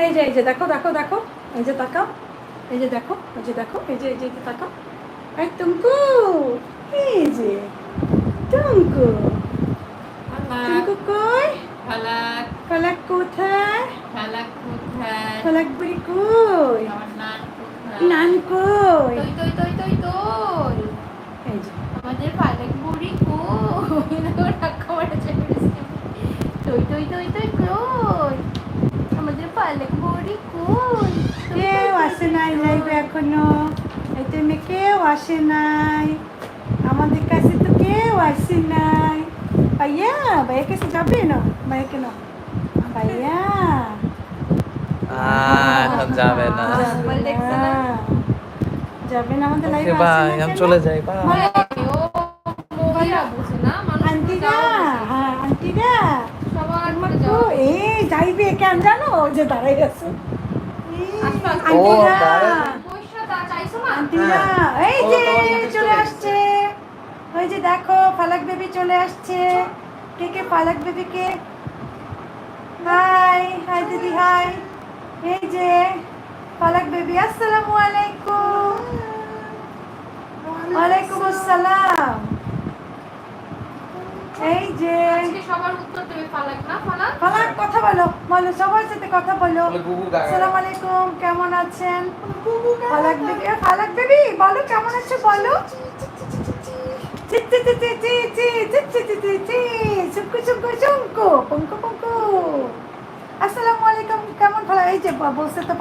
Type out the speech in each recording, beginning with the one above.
এই যে এই যে দেখো দেখো দেখো এই যে তাকাও এই যে দেখো এই যে দেখো এই যে এই যে তাকাও। এই টুঙ্কু এই যে টুঙ্কু। টুঙ্কু কই? ফালাক ফলাক কোথায়? ফালাক কোথায়? ফলাক বুড়ি কই? আমার নান কোথায়? নান কই? তই তই তই তই এই যে। আমাদের ফালাক বুড়ি কই? দেখো টাকা মারা তই তই তই তই কই আমাদের ফালাক বুড়ি কই কেউ আসে নাই লাইভে এখনও। এই টাইমে কেউ আসে নাই। আমাদের কাছে তো কেউ আসে নাই। ভাইয়া ভাইয়া কাছে যাবে না? ভাইয়াকে না ভাইয়া। এখন যাবে না? যাবে আমাদের লাইভে বাই আমি চলে যাই আন্টিরা হ্যাঁ আন্টিরা সবার এই যাইবে কেন জানো? যে দাঁড়াই। আন্টিরা তা চাইছো না এই যে চলে আসছে। ওই যে দেখো ফালাক বেবি চলে আসছে। কে কে ফালাক বেবিকে? হাই হাই দিদি হাই। এই যে ফালাক বেবি আসসালামু আলাইকুম। ওয়ালাইকুম আসসালাম। এই যে সবার উত্তর ফালাক না ফালাক ফালাক কথা বলো বলো সবার সাথে কথা বলো আসসালামু আলাইকুম কেমন আছেন ফালাক বেবি ফালাক বেবি বলো কেমন আছো বলো আসসালামু আলাইকুম কেমন ভালো এই যে তো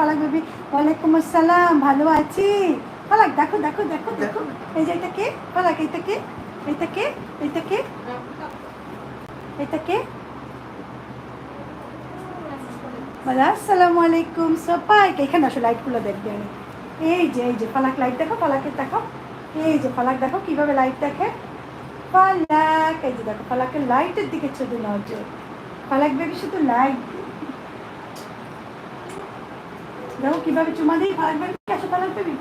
ওয়ালাইকুম আসসালাম ভালো আছি পালাক দেখো দেখো দেখো দেখো এই যে এটা কে পালাক এটা কে এটা কে এটা কে এটা কে? বলো, আসসালামু আলাইকুম সবাইকে। এখানে আসো লাইটগুলো দেখবে আমি এই যে এই যে, ফালাক লাইট দেখো, ফালাকের দেখো। এই যে, ফালাক দেখো, কীভাবে লাইট দেখে? ফালাক, এই যে দেখো, ফালাকের লাইটের দিকে শুধু নজর ফালাক বেবি শুধু লাইট দেখো, কীভাবে চুমা দিই ফালাক বেবি, আসো ফালাক বেবি।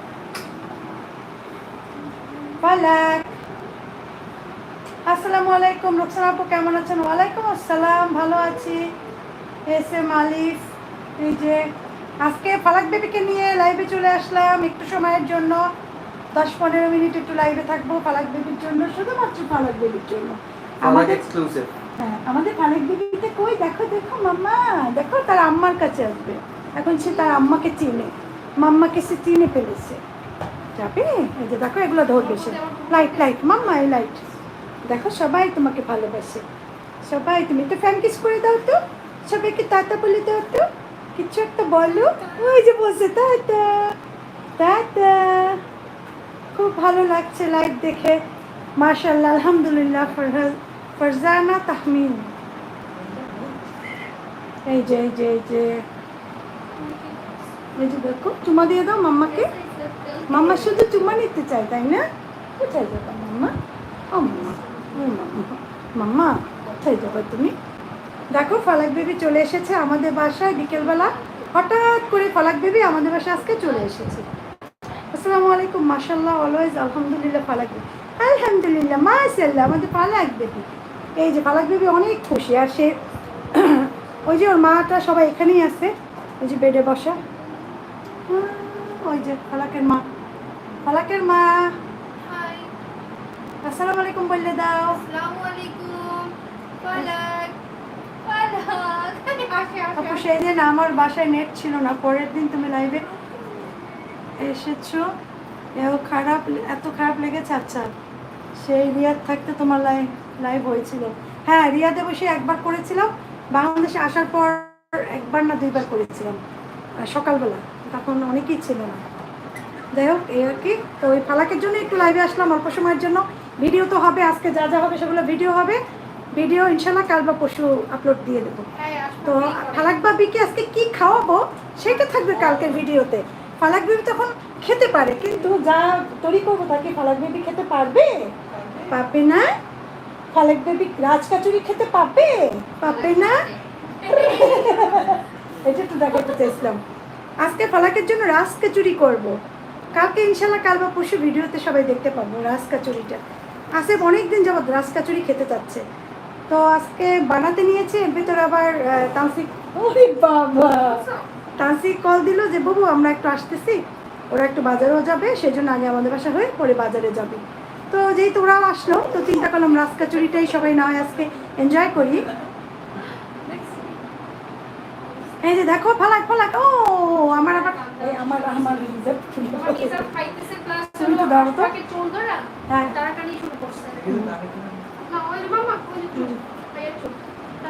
ফালাক আসসালামু আলাইকুম রুকসানা আপু কেমন আছেন? ওয়ালাইকুম আসসালাম ভালো আছি। এস এম আলিফ এই যে আজকে ফালাক বেবিকে নিয়ে লাইভে চলে আসলাম একটু সময়ের জন্য। দশ পনেরো মিনিট একটু লাইভে থাকব ফালাক বেবির জন্য শুধুমাত্র ফালাক বেবির জন্য। আমাদের এক্সক্লুসিভ হ্যাঁ আমাদের ফালাক বেবিতে কই? দেখো দেখো মাম্মা। দেখো তার আম্মার কাছে আসবে। এখন সে তার আম্মাকে চিনে। মাম্মাকে সে চিনে ফেলেছে। যাবে? এই যে দেখো এগুলো ধরবে সে। লাইট লাইট মাম্মা এই লাইট দেখো, সবাই তোমাকে ভালোবাসে। সবাই, তুমি তো ফ্যান কিস করে দাও তো। সবাইকে তাতা বলে দাও তো। কিছু একটা বলো। ওই যে বসে টাটা টাটা। খুব ভালো লাগছে লাইভ দেখে। মাশাল্লাহ আলহামদুলিল্লাহ ফরজানা তাহমিন। এই যে এই যে এই যে। এই যে দেখো, চুমা দিয়ে দাও মাম্মাকে। মাম্মা শুধু চুমা নিতে চায়, তাই না? কোথায় যাবা মাম্মা? ও মাম্মা। মাম্মা, কোথায় যাবা তুমি? দেখো, ফালাক বেবি চলে এসেছে আমাদের বাসায় বিকেলবেলা। হঠাৎ করে ফালাক বেবি আমাদের বাসায় আজকে চলে এসেছে। আসসালামু আলাইকুম মাশাল্লাহ অলওয়েজ আলহামদুলিল্লাহ ফালাক বেবি। আলহামদুলিল্লাহ মাশাল্লাহ আমাদের ফালাক বেবি। এই যে ফালাক বেবি অনেক খুশি, আর সে ওই যে ওর মাটা সবাই এখানেই আছে, ওই যে বেডে বসা। ওই যে ফালাকের মা। ফালাকের মা। আসসালামু আলাইকুম বললে দাও। আসসালামু আলাইকুম। ফালাক আপু সেই দিন আমার বাসায় নেট ছিল না পরের দিন তুমি লাইভে এসেছ। এও খারাপ এত খারাপ লেগেছে আচ্ছা। সেই রিয়াদ থাকতে তোমার লাইভ লাইভ হয়েছিল। হ্যাঁ রিয়াদে বসে একবার করেছিলাম। বাংলাদেশে আসার পর একবার না দুইবার করেছিলাম। সকালবেলা। তখন অনেকেই ছিল না। যাই হোক এই আর কি। তো ওই ফালাকের জন্য একটু লাইভে আসলাম অল্প সময়ের জন্য। ভিডিও তো হবে, আজকে যা যা হবে সেগুলো ভিডিও হবে। ভিডিও ইনশাল্লাহ কাল বা পরশু আপলোড দিয়ে দেবো। তো ফালাক বাবিকে আজকে কি খাওয়াবো সেটা থাকবে কালকের ভিডিওতে। ফালাক বেবি তখন খেতে পারে, কিন্তু যা তৈরি করব তাকে ফালাক বেবি খেতে পারবে? পাবে না। ফালাক বেবি রাজকাচুরি খেতে পাবে পাবে না। এটা একটু দেখাতে চাইছিলাম। আজকে ফালাকের জন্য রাজ কচুরি করব। কালকে ইনশাল্লাহ কাল বা পরশু ভিডিওতে সবাই দেখতে পাবো রাজ কচুরিটা। আসে অনেকদিন যাবৎ যাবত কাচুরি খেতে চাচ্ছে। তো আজকে বানাতে নিয়েছে এর ভিতরে আবার তানসিক ওই ওরে বাবা! তানসিক কল দিল যে বাবু আমরা একটু আসতেছি। ওরা একটু বাজারেও যাবে সেই জন্য আগে আমাদের বাসা হয়ে পরে বাজারে যাবে। তো যেহেতু ওরাও আসলো তো চিন্তা করলাম রাস কাচুরিটাই সবাই না হয় আজকে এনজয় করি। এই যে দেখো ফালাক ফালাক ও আমার আবার এই আমার আমার রিজার্ভ। তুমি তো। হ্যাঁ।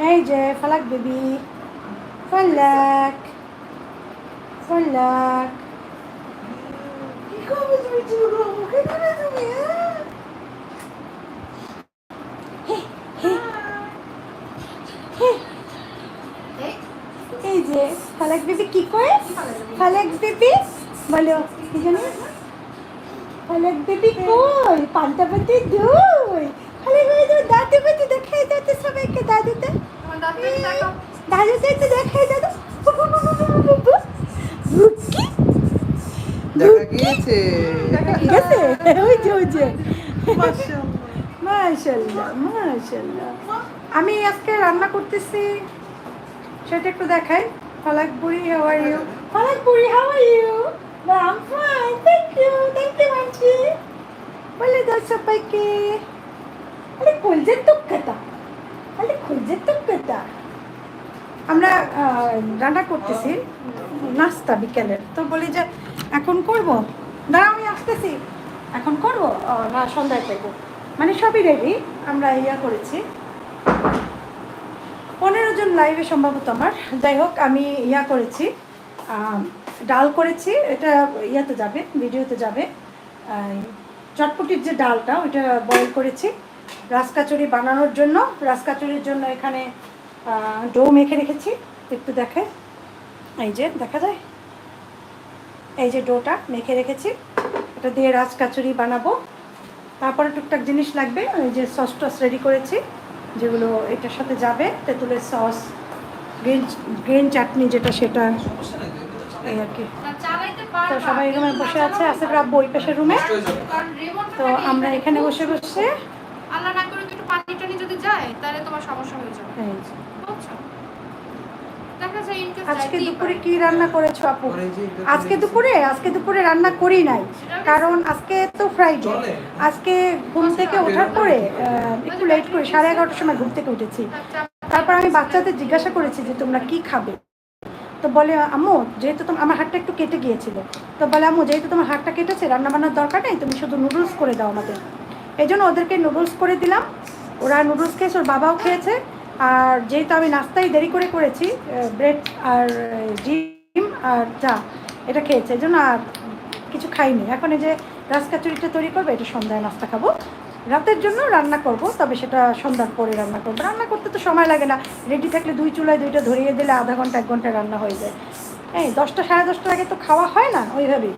এই যে ফালাক বেবি। ফালাক। ফালাক। কি করবে তুমি চুরো মুখে তুমি হ্যাঁ? হে, হে, হে। এই যে ফালাক বেবি কি করে? ফালাক বেবি? বলো কি জানি? ফালাক বেবি কই? পান্তা পাতি দই। ফালাক বেবি তো দাঁতে পাতি দেখাই দাঁতে সবাইকে দাদুতে। দাদুতে একটু দেখাই দাদু রুকি? দেখা গিয়েছে। গেছে ওই যে ওই যে। মাশাল্লাহ মাশাল্লাহ আমি আজকে রান্না করতেছি সেটা একটু দেখাই। বুড়ি হাউ আর ইউ ফালাক বুড়ি how are you I'm fine thank you thank you aunty বলে দাও সবাইকে আরে খুলজের তো কথা আরে খুলজের তো কথা আমরা রান্না করতেছি। নাস্তা বিকেলের তো বলি যে এখন করব? দাঁড়া আমি আসতেছি। এখন করব? না সন্ধ্যায় করব। মানে সবই রেডি আমরা ইয়া করেছি। জন লাইভে সম্ভবত আমার। যাই হোক, আমি ইয়া করেছি ডাল করেছি। এটা ইয়াতে যাবে, ভিডিওতে যাবে। চটপটির যে ডালটা, ওইটা বয়েল করেছি। রাজকাচুরি বানানোর জন্য রাজকাচুরির জন্য এখানে ডো মেখে রেখেছি। একটু দেখে, এই যে, দেখা যায়? এই যে ডোটা মেখে রেখেছি। এটা দিয়ে রাজকাচুরি বানাবো। তারপরে টুকটাক জিনিস লাগবে, ওই যে সস টস রেডি করেছি। যেগুলো এটার সাথে যাবে তেঁতুলের সস গ্রিন গ্রিন চাটনি যেটা সেটা এই আর কি। তো সবাই রুমে বসে আছে আসিফ রাব্বু ওই পাশের রুমে তো আমরা এখানে বসে বসে আল্লাহ না করে একটু পানি টানি যদি যায় তাহলে তোমার সমস্যা হয়ে যাবে এই যে, বুঝছ দেখা যায় ইনকেস আজকে দুপুরে কি রান্না করেছ আপু? আজকে দুপুরে? আজকে দুপুরে রান্না করি নাই। কারণ আজকে তো ফ্রাইডে আজকে ঘুম থেকে ওঠার পরে একটু লেট করে সাড়ে এগারোটার সময় ঘুম থেকে উঠেছি। তারপর আমি বাচ্চাদের জিজ্ঞাসা করেছি যে তোমরা কি খাবে? তো বলে আম্মু যেহেতু তোমার আমার হাতটা একটু কেটে গিয়েছিল। তো বলে আম্মু যেহেতু তোমার হাতটা কেটেছে রান্না বান্নার দরকার নেই তুমি শুধু নুডলস করে দাও আমাদের। এই জন্য ওদেরকে নুডলস করে দিলাম। ওরা নুডলস খেয়েছে ওর বাবাও খেয়েছে। আর যেহেতু আমি নাস্তায় দেরি করে করেছি ব্রেড আর ডিম আর চা, এটা খেয়েছে, এই জন্য আর কিছু খাইনি। এখন এই যে রাজকাচুরিটা তৈরি করব, এটা সন্ধ্যায় নাস্তা খাব। রাতের জন্য রান্না করব, তবে সেটা সন্ধ্যার পরে রান্না করব। রান্না করতে তো সময় লাগে না, রেডি থাকলে দুই চুলায় দুইটা ধরিয়ে দিলে আধা ঘণ্টা, এক ঘণ্টা রান্না হয়ে যায়। এই দশটা, সাড়ে দশটার আগে তো খাওয়া হয় না, ওইভাবেই।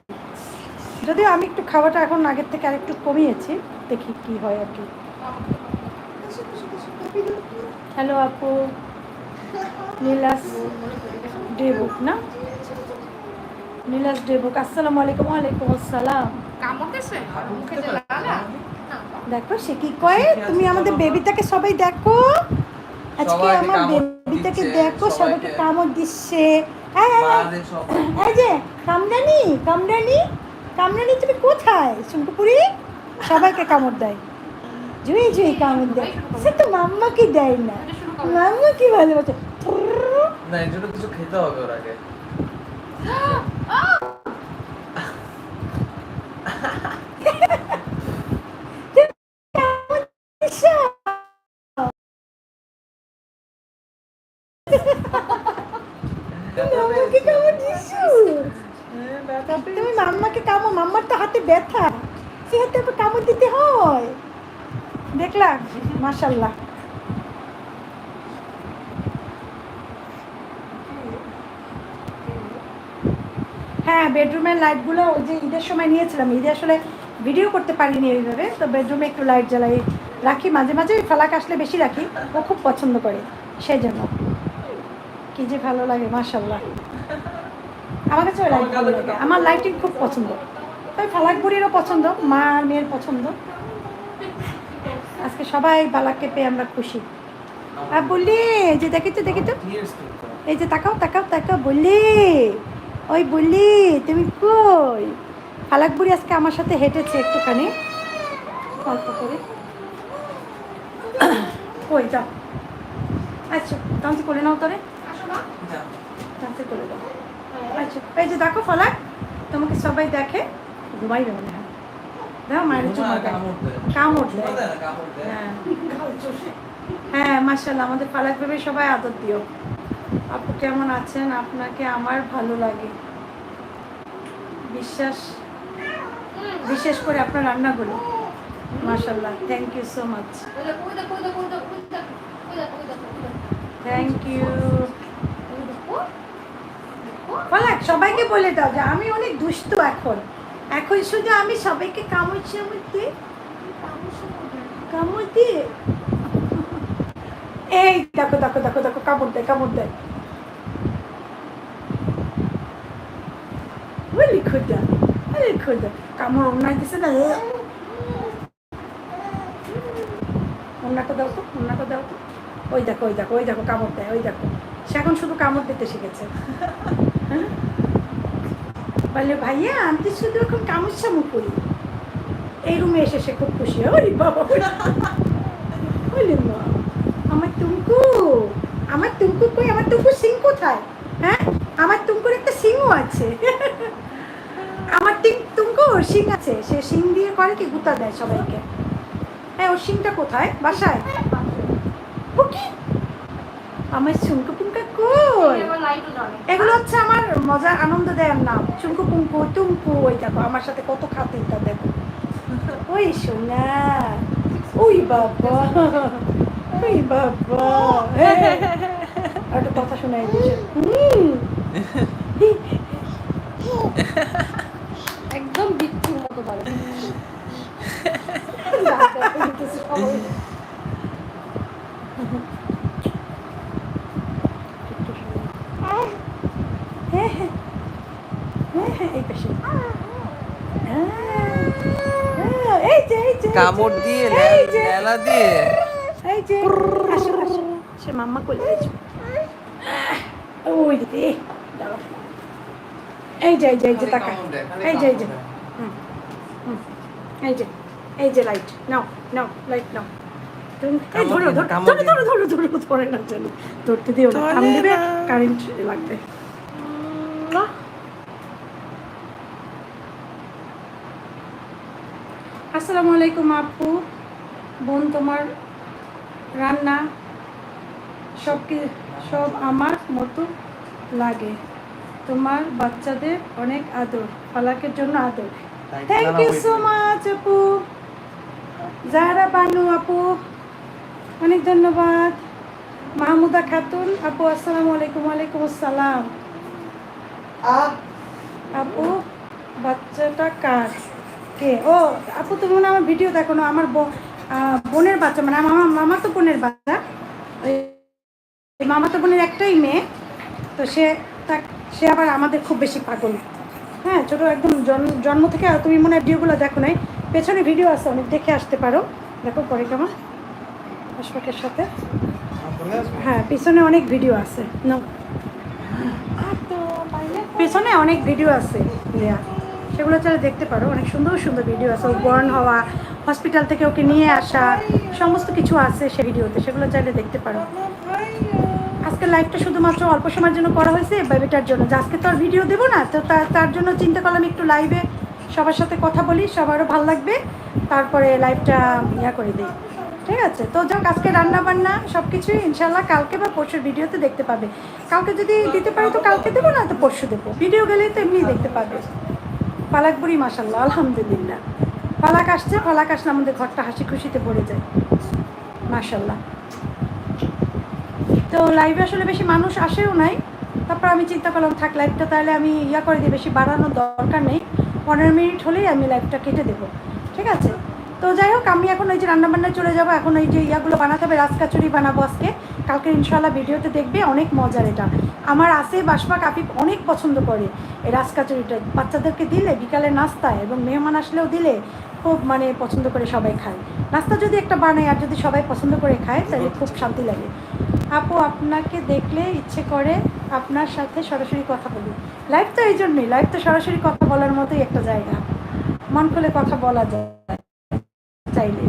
যদিও আমি একটু খাওয়াটা এখন আগের থেকে আরেকটু কমিয়েছি, দেখি কি হয় আর কি। হ্যালো আপু। নীলাস ডেবুক না? নীলাস ডেবুক আসসালামু আলাইকুম ওয়ালাইকুম আসসালাম। দেখো সে কি কয়? তুমি আমাদের বেবিটাকে সবাই দেখো। আজকে সবাইকে আমার কামড় বেবিটাকে দিচ্ছে, দেখো সবাইকে। কামড় দিচ্ছে। এই যে কামরানি কামরানি কামরানি তুমি কোথায়? শুনকুপুরি সবাইকে কামড় দেয়। জুই জুঁই কামড় দেয় সে তো মাম্মাকে দেয় না মাম্মা কি ভালোবাসে না এর জন্য কিছু খেতে হবে ওর আগে হ্যাঁ বেডরুমের লাইটগুলো ওই যে ঈদের সময় নিয়েছিলাম। ঈদে আসলে ভিডিও করতে পারিনি এইভাবে তো বেডরুমে একটু লাইট জ্বালাই রাখি। মাঝে মাঝে ফালাক আসলে বেশি রাখি ও খুব পছন্দ করে সেই জন্য কি যে ভালো লাগে মাশাল্লাহ। আমার কাছে লাইট ভালো লাগে। আমার লাইটিং খুব পছন্দ। ওই ফালাক বুড়িরও পছন্দ মা আর মেয়ের পছন্দ। আজকে সবাই বালাককে পেয়ে আমরা খুশি। আর বললি, এই যে দেখে তো দেখে তো। এই যে তাকাও তাকাও তাকাও, বললি। ওই বললি, তুমি কই? ফালাক বুড়ি আজকে আমার সাথে হেঁটেছে একটুখানি। অল্প করে। কই যাও আচ্ছা তাহলে করে নাও তোরে আচ্ছা এই যে দেখো ফালাক, তোমাকে সবাই দেখে। ঘুমাইবে মনে দাও হ্যাঁ। হ্যাঁ মার্শাল্লাহ আমাদের পালাক ভেবে সবাই আদর দিও। আপু কেমন আছেন? আপনাকে আমার ভালো লাগে। বিশ্বাস বিশেষ করে আপনার রান্নাগুলো। মার্শাল্লাহ thank you so much thank you সবাইকে বলে দাও যে আমি অনেক দুষ্ট এখন। এখন শুধু আমি সবাইকে কামড় চামড় দিই কামড় দিয়ে। এই দেখো দেখো দেখো দেখো, কামড় দেয় কামড় দেয়। বলি খুদা বলি খুদা, কামড় অন্যায় দিছে না? অন্যটা দাও তো অন্যটা দাও তো। ওই দেখো ওই দেখো ওই দেখো, কামড় দেয়, ওই দেখো। সে এখন শুধু কামড় দিতে শিখেছে? বলে, ভাইয়া, আমি তো শুধু এখন কামড় চামড় করি এই রুমে এসে সে খুব খুশি হয়। ওরে বাবা বলে, মা, আমার টুঙ্কু আমার টুঙ্কু কই? আমার টুঙ্কু সিং কোথায়? হ্যাঁ? আমার টুঙ্কুর একটা সিংও আছে। আমার টুঙ্কু ওর সিং আছে। সে সিং দিয়ে করে কি গুতা দেয় সবাইকে? হ্যাঁ ওর সিংটা কোথায়? বাসায়? আমার চুমকু পুঙ্কা কই? এগুলো হচ্ছে আমার মজার আনন্দ দেওয়ার নাম। চুমকু পুঙ্কু টুমকু ওই দেখো আমার সাথে কত খাতিরটা দেখো। ওই সোনা ওই বাবা ওই বাবা আর একটা কথা শোনাই দিয়েছে। একদম বিচ্ছুর মতো বলে হ্যাঁ হ্যাঁ হ্যাঁ হ্যাঁ এই পাশে হ্যাঁ, হ্যাঁ, এই যে এই যে এই যে। কামড় দিয়ে লেলা দিয়ে। এই যে। আসো আসো সে মাম্মা কোলে আসো ওই দিদি। এই যে এই যে এই যে টাকা দেয়, খালি এই যে এই যে। হুম, হুম। এই যে এই যে লাইট নাও নাও লাইট নাও। এই ধরো ধরো ধরো ধরো ধরো ধরো ধরে না ধরতে দিও না। কারেন্ট লাগবে। আসসালামু আলাইকুম আপু। বোন তোমার রান্না সব কি সব আমার মতো লাগে। তোমার বাচ্চাদের অনেক আদর পালাকের জন্য আদর। থ্যাংক ইউ সো মাচ আপু। জাহরা বানু আপু অনেক ধন্যবাদ। মাহমুদা খাতুন আপু আসসালামু আলাইকুম ওয়ালাইকুম আসসালাম। আপু বাচ্চাটা কার? কে? ও, আপু তুমি মনে আমার ভিডিও দেখো না, আমার বোনের বাচ্চা মানে আমার মামা তো বোনের বাচ্চা। মামা তো বোনের একটাই মেয়ে, তো সে তা- সে আবার আমাদের খুব বেশি পাগল। হ্যাঁ ছোটো একদম জন্ম থেকে তুমি মনে হয় ভিডিওগুলো দেখো নাই। পেছনে ভিডিও আছে, অনেক দেখে আসতে পারো। দেখো পরে কেমন। আশফাকের সাথে। হ্যাঁ পেছনে অনেক ভিডিও আছে। পেছনে অনেক ভিডিও আছে ইয়া সেগুলো চাইলে দেখতে পারো। অনেক সুন্দর সুন্দর ভিডিও আছে। বর্ন হওয়া হসপিটাল থেকে ওকে নিয়ে আসা, সমস্ত কিছু আছে সে ভিডিওতে সেগুলো চাইলে দেখতে পারো। আজকে লাইভটা শুধুমাত্র অল্প সময়ের জন্য করা হয়েছে বেবিটার জন্য। যে আজকে তো আর ভিডিও দেবো না, তো তার জন্য চিন্তা করলাম একটু লাইভে সবার সাথে কথা বলি, সবারও ভালো লাগবে। তারপরে লাইভটা ইয়া করে দিই। ঠিক আছে? তো যাক, আজকে রান্না বান্না সব কিছুই ইনশাল্লাহ কালকে বা পরশুর ভিডিওতে দেখতে পাবে। কালকে যদি দিতে পারি তো কালকে দেবো, না তো পরশু দেবো। ভিডিও গেলেই তো এমনি দেখতে পাবে পালাক বুড়ি মাসাল্লাহ আলহামদুলিল্লাহ। পালাক আসছে, পালাক আসলে আমাদের ঘরটা হাসি খুশিতে পড়ে যায়। মাসাল্লাহ তো লাইভে আসলে বেশি মানুষ আসেও নাই। তারপর আমি চিন্তা করলাম, থাক লাইভটা তাহলে আমি ইয়া করে দিই, বেশি বাড়ানোর দরকার নেই। পনেরো মিনিট হলেই আমি লাইভটা কেটে দেবো। ঠিক আছে? তো যাই হোক, আমি এখন ওই যে রান্নাবান্নায় চলে যাব। এখন ওই যে ইয়াগুলো বানাতে হবে, রাজকাচুরি বানাবো আজকে। কালকে ইনশাল্লাহ ভিডিওতে দেখবে অনেক মজার এটা। আমার আসে বাসপা কাপি অনেক পছন্দ করে। এই রাজকাচুরিটা বাচ্চাদেরকে দিলে বিকালে নাস্তায় এবং মেহমান আসলেও দিলে খুব মানে পছন্দ করে সবাই খায়। নাস্তা যদি একটা বানাই আর যদি সবাই পছন্দ করে খায় তাহলে খুব শান্তি লাগে। আপু আপনাকে দেখলে ইচ্ছে করে আপনার সাথে সরাসরি কথা বলি। লাইভ তো এই জন্যই লাইভ তো সরাসরি কথা বলার মতোই একটা জায়গা। মন খুলে কথা বলা যায়। চাইলে।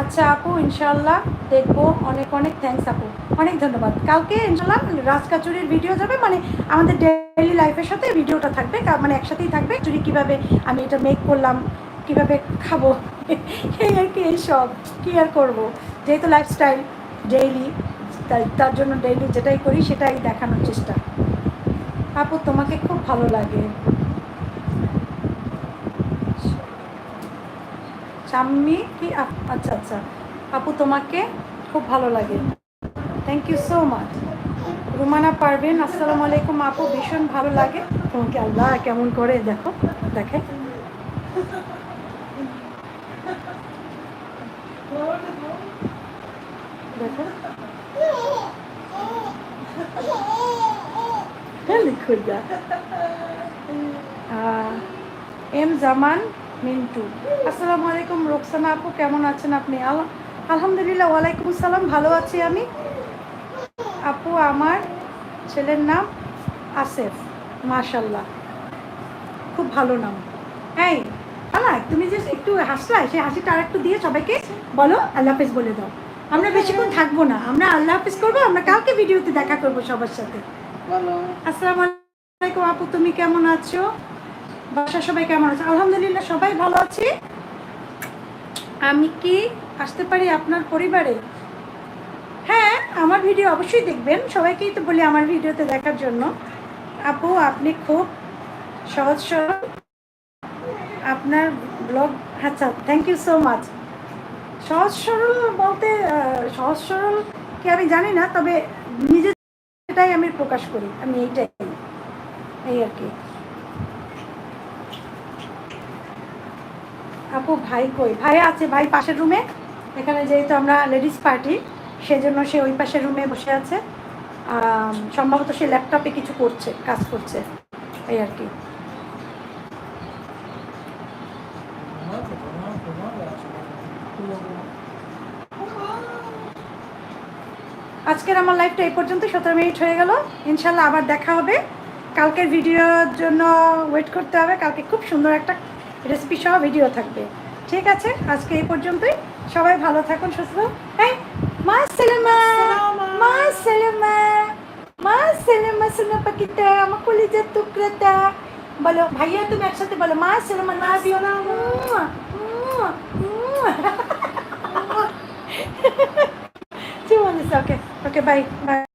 আচ্ছা আপু ইনশাল্লাহ দেখব। অনেক অনেক থ্যাঙ্কস আপু। অনেক ধন্যবাদ। কালকে ইনশাল্লাহ রাজ কাচুরির ভিডিও যাবে মানে আমাদের ডেইলি লাইফের সাথে ভিডিওটা থাকবে মানে একসাথেই থাকবে। চুরি কীভাবে আমি এটা মেক করলাম, কীভাবে খাব, এই আর কি এইসব কী আর করব? যেহেতু লাইফস্টাইল ডেইলি তাই তার জন্য ডেইলি যেটাই করি, সেটাই দেখানোর চেষ্টা। আপু, তোমাকে খুব ভালো লাগে। সাম্মি কি? আচ্ছা আচ্ছা। আপু, তোমাকে খুব ভালো লাগে। Thank you so much Rumana পারবেন আসসালামু আলাইকুম আপু, ভীষণ ভালো লাগে। তোমাকে আল্লাহ কেমন করে, দেখো, দেখে। দেখো। খালি এম জামান মিন্টু। আসসালামু আলাইকুম রোকসানা আপু কেমন আছেন আপনি? আলহামদুলিল্লাহ ওয়ালাইকুম আসসালাম ভালো আছি আমি। আপু আমার ছেলের নাম আসেফ মাশাল্লাহ খুব ভালো নাম। এই আলা তুমি যে একটু হাসলা সেই হাসিটা আর একটু দিয়ে সবাইকে বলো আল্লাহ হাফেজ বলে দাও। আমরা বেশিক্ষণ থাকব না আমরা আল্লাহ হাফেজ করব আমরা কালকে ভিডিওতে দেখা করব সবার সাথে। বলো। আসসালামু আলাইকুম আপু তুমি কেমন আছো? বাসা সবাই কেমন আছে? আলহামদুলিল্লাহ, সবাই ভালো আছি। আমি কি আসতে পারি আপনার পরিবারে? হ্যাঁ আমার ভিডিও অবশ্যই দেখবেন। সবাইকেই তো বলি আমার ভিডিওতে দেখার জন্য। আপু, আপনি খুব সহজ সরল। আপনার ব্লগ আচ্ছা থ্যাংক ইউ সো মাচ সহজ সরল বলতে সহজ সরল কি আমি জানি না, তবে নিজে সেটাই আমি প্রকাশ করি। আমি এইটাই, এই আর কি। আপু, ভাই কই? ভাই আছে, ভাই পাশের রুমে। এখানে যেহেতু আমরা লেডিস পার্টি সেজন্য সে ওই পাশের রুমে বসে আছে। সম্ভবত সে ল্যাপটপে কিছু করছে, কাজ করছে, এই আর কি। আজকের আমার লাইফটা এই পর্যন্ত, সতেরো মিনিট হয়ে গেল। ইনশাল্লাহ আবার দেখা হবে। কালকের ভিডিওর জন্য ওয়েট করতে হবে। কালকে খুব সুন্দর একটা রেসিপি সহ ভিডিও থাকবে। ঠিক আছে? আজকে এই পর্যন্তই। সবাই ভালো থাকুন সুস্থ এই মা সেলেমা মা সেলেমা মা সেলেমা সোনা পাখিটা আমার কলিজার টুকরাটা। বলো ভাইয়া তুমি একসাথে বলো মা সেলেমা না দিও না। ওকে ওকে বাই বাই